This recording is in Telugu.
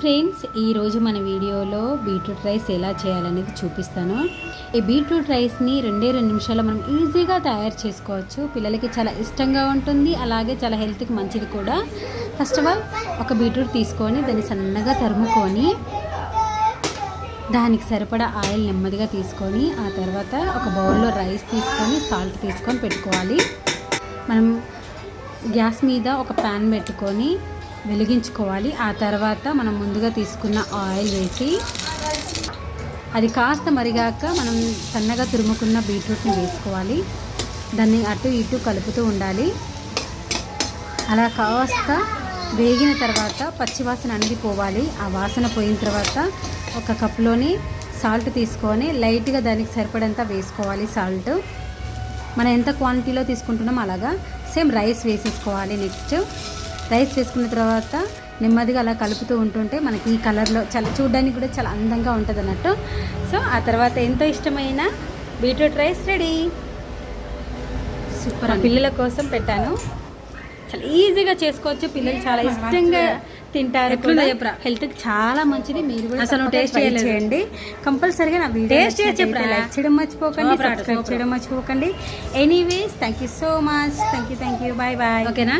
ఫ్రెండ్స్ ఈరోజు మన వీడియోలో బీట్రూట్ రైస్ ఎలా చేయాలనేది చూపిస్తాను. ఈ బీట్రూట్ రైస్ని రెండే రెండు నిమిషాల్లో మనం ఈజీగా తయారు చేసుకోవచ్చు. పిల్లలకి చాలా ఇష్టంగా ఉంటుంది అలాగే చాలా హెల్త్కి మంచిది కూడా. ఫస్ట్ ఆఫ్ ఆల్ ఒక బీట్రూట్ తీసుకొని దాన్ని సన్నగా తరుముకొని దానికి సరిపడా ఆయిల్ నెమ్మదిగా తీసుకొని ఆ తర్వాత ఒక బౌల్లో రైస్ తీసుకొని సాల్ట్ తీసుకొని పెట్టుకోవాలి. మనం గ్యాస్ మీద ఒక ప్యాన్ పెట్టుకొని వెలిగించుకోవాలి. ఆ తర్వాత మనం ముందుగా తీసుకున్న ఆయిల్ వేసి అది కాస్త మరిగాక మనం సన్నగా తురుముకున్న బీట్రూట్ని వేసుకోవాలి. దాన్ని అటు ఇటు కలుపుతూ ఉండాలి. అలా కాస్త వేగిన తర్వాత పచ్చివాసన అనేది పోవాలి ఆ వాసన పోయిన తర్వాత ఒక కప్లోని సాల్ట్ తీసుకొని లైట్గా దానికి సరిపడంత వేసుకోవాలి సాల్ట్. మనం ఎంత క్వాంటిటీలో తీసుకుంటున్నాం అలాగా. సేమ్ రైస్ వేసేసుకోవాలి నెక్స్ట్. రైస్ వేసుకున్న తర్వాత నెమ్మదిగా అలా కలుపుతూ ఉంటుంటే మనకి ఈ కలర్లో చాలా చూడడానికి కూడా చాలా అందంగా ఉంటుంది అన్నట్టు. సో ఆ తర్వాత ఎంతో ఇష్టమైన బీట్రూట్ రైస్ రెడీ. సూపర్ పిల్లల కోసం పెట్టాను. చాలా ఈజీగా చేసుకోవచ్చు. పిల్లలు చాలా ఇష్టంగా తింటారు ఎట్లుందో చెప్పురా. హెల్త్కి చాలా మంచిది. మీరు కూడా అసలు చేయలేదు. చేయండి. కంపల్సరీగా నా వీడియో. లైక్ చేయడం మర్చిపోకండి సబ్స్క్రైబ్. చేయడం మర్చిపోకండి. Anyways thank you so much thank you thank you bye bye ఓకేనా?